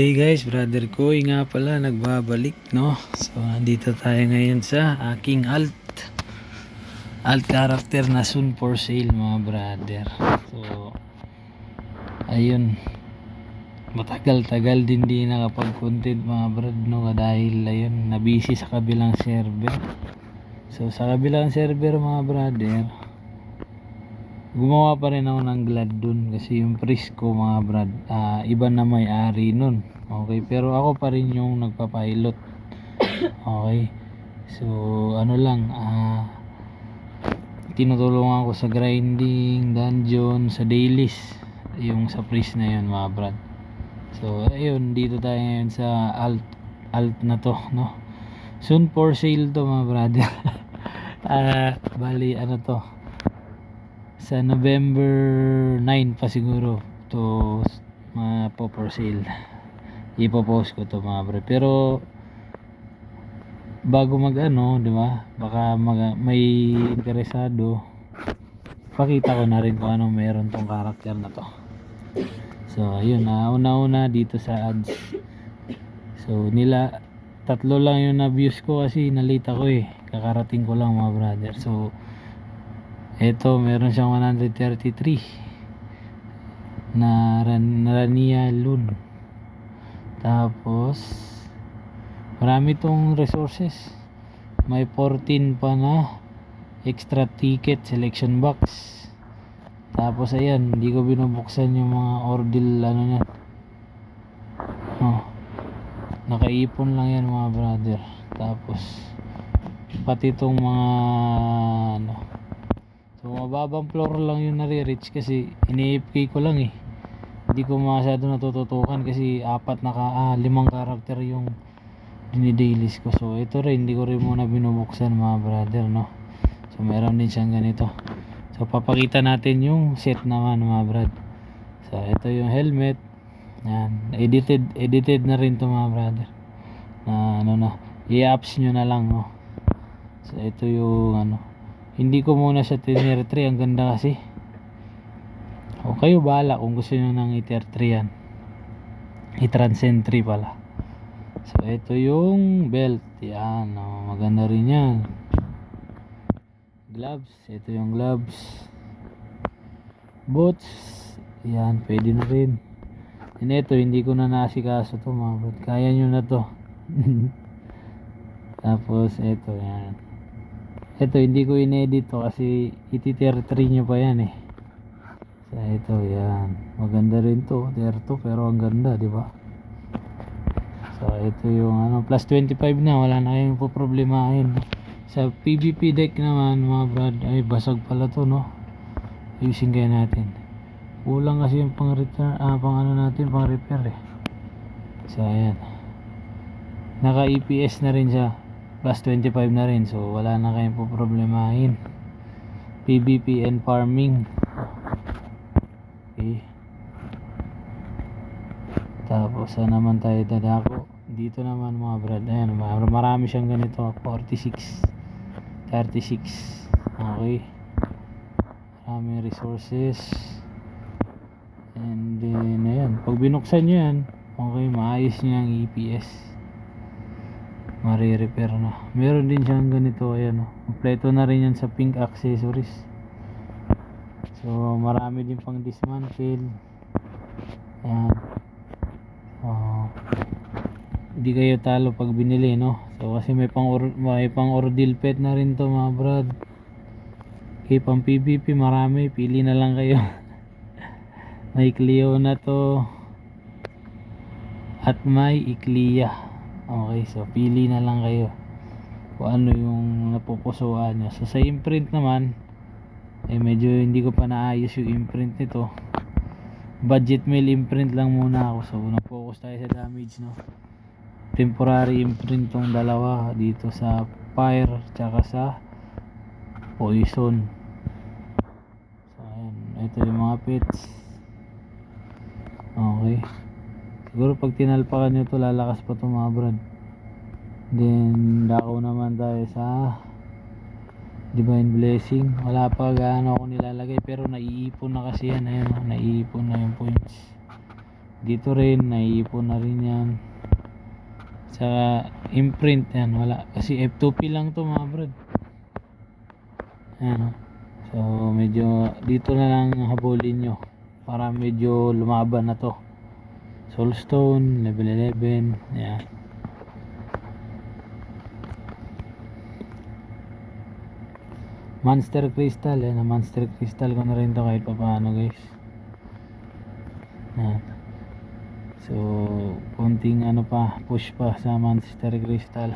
Hey guys, brother ko nga pala nagbabalik no. So nandito tayo ngayon sa aking alt alt character na soon for sale mga brother. So ayun matagal-tagal din di nakapag-content mga brad no dahil ayun nabisi sa kabilang server. So sa kabilang server mga brother gumawa pa rin ako ng glad dun kasi yung priest ko mga brad ah, iba na may ari nun. Okay pero ako pa rin yung nagpapilot. Okay so ano lang ah tinutulungan ko sa grinding dungeon sa dailies yung sa priest na yun mga brad. So ayun dito tayo ngayon sa alt alt na to no? Soon for sale to mga brother. Ah bali ano to sa November 9 pa siguro to mga po for sale ipopost ko to mga bre pero bago mag ano di ba? Baka mag, may interesado pakita ko na rin kung ano meron tong karakter na to. So ayun na una-una dito sa ads. So nila tatlo lang yung na views ko kasi nalita ko eh. Kakarating ko lang mga brother. So ito, meron siyang 133 na ran, Rania Loon. Tapos, marami tong resources. May 14 pa na extra ticket selection box. Tapos, ayan, hindi ko binubuksan yung mga ordil, ano niya. Oh, nakaipon lang yan mga brother. Tapos, pati itong mga, ano, So mababang floor lang yung nare-reach kasi ini-FK ko lang eh. Hindi ko masyado natututukan kasi apat na ka, ah, limang karakter yung dinidailis ko. So ito rin, hindi ko rin muna binubuksan mga brother no. So meron din siyang ganito. So papakita natin yung set naman mga brad. So ito yung helmet. Yan, edited edited na rin to mga brother. Na ano na, i-apps nyo na lang no. So ito yung ano, hindi ko muna siya tier 3 ang ganda kasi. O kayo bahala kung gusto nyo nang i-tier 3 yan. I-transcend 3 pala. So ito yung belt. Yan o, maganda rin yan. Gloves ito yung gloves. Boots yan pwede na rin. And ito hindi ko na nasikaso to mga kaya nyo na to. Tapos ito yan ito hindi ko inedit to kasi iti-tier 3 nyo pa yan eh. So ito yan. Maganda rin to tier 2 pero ang ganda di ba? So ito yung ano plus 25 na wala na kayong poproblemahin. Sa PVP deck naman mga brad ay basag pala to no? Ayusin kaya natin. Kulang kasi yung pang return ah pang ano natin pang repair eh. So ayan. Naka EPS na rin siya plus 25 na rin so wala na kayong po problemahin. PVP and farming. Okay. Tapos saan naman tayo dadako? Dito naman mga brad. Ayan mar- marami siyang ganito. 46 36 okay. Maraming resources. And then ayan. Pag binuksan nyo yan okay maayos nyo ang EPS mare-repair na. Meron din siyang ganito ayan o kompleto na rin yan sa pink accessories. So marami din pang dismantle. Ayan. Oh, hindi kayo talo pag binili no? So kasi may pang or, may pang ordil pet na rin to mga brad. Okay pang PVP marami. Pili na lang kayo. May Clio na to. At may Iclia Okay, so pili na lang kayo kung ano yung napupusuan nyo. So sa imprint naman, eh medyo hindi ko pa naayos yung imprint nito. Budget mail imprint lang muna ako. So nag-focus tayo sa damage, no. Temporary imprint tong dalawa dito sa fire tsaka sa poison. So ayan, ito yung mga pets. Okay. Siguro pag tinalpakan nyo to lalakas pa to mga brad. Then dako naman tayo sa Divine Blessing. Wala pa gaano ako nilalagay pero naiipon na kasi yan. Ayan o, naiipon na yung points. dito rin naiipon na rin yan sa imprint yan wala kasi F2P lang to mga brad Ayan, oh. so medyo dito na lang habulin nyo para medyo lumaban na to Soulstone level 11 yan Monster Crystal eh na Monster Crystal ko na rin to kahit pa paano guys yan So, konting ano pa, push pa sa Monster Crystal.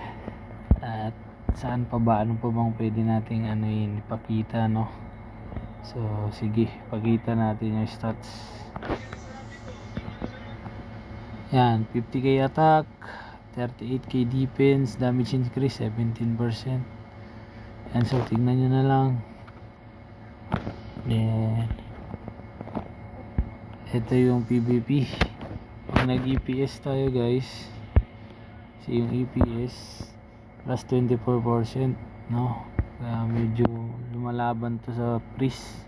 At saan pa ba, ano pa bang pwede nating ano yun, ipakita, no? So, sige, pakita natin yung stats. Yan, 50k attack, 38k defense, damage increase, 17%. Yan, so tingnan nyo na lang. Then, ito yung PVP pag nag EPS tayo guys kasi yung EPS plus 24% no? Kaya medyo lumalaban to sa priest.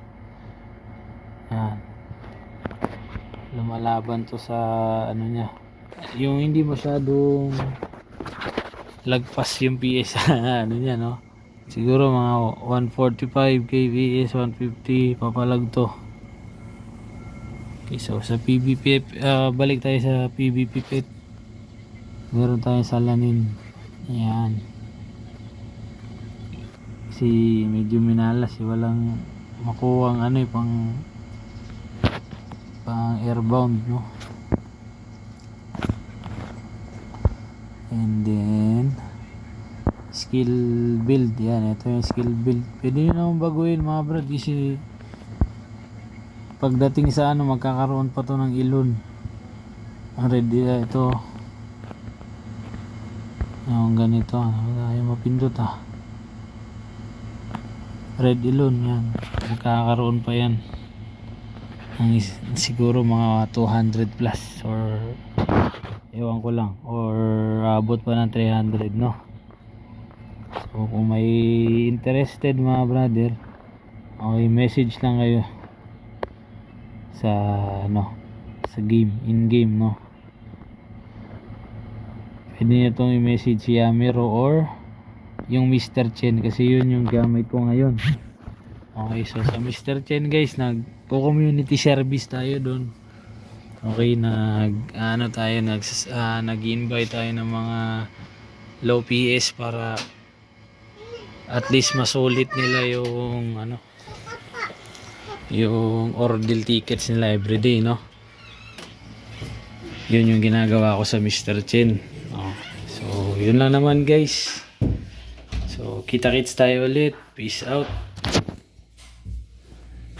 Yan lumalaban to sa ano niya yung hindi masyadong lagpas yung PS ano niya no siguro mga 145 kVS 150 papalag to Okay, so sa PVP, ah, balik tayo sa PVP pet. Meron tayong salanin. Ayan. Kasi medyo minalas, eh, walang makuha ang ano eh, pang pang airbound, no? And then, skill build. Yan, ito yung skill build. Pwede nyo naman baguhin mga brad kasi pagdating sa ano magkakaroon pa to ng ilon ready na ito yung ganito ayaw mapindot ah red ilon yan magkakaroon pa yan ang siguro mga 200 plus or ewan ko lang or abot pa ng 300 no so kung may interested mga brother okay message lang kayo sa ano sa game in game no pwede nyo itong i-message si Yamiro or yung Mr. Chen kasi yun yung gamit ko ngayon okay so sa Mr. Chen guys nag community service tayo doon okay nag ano tayo nag ah, nag-invite tayo ng mga low PS para at least masulit nila yung ano yung ordeal tickets nila everyday no yun yung ginagawa ko sa Mr. Chen oh. so yun lang naman guys so kita kits tayo ulit peace out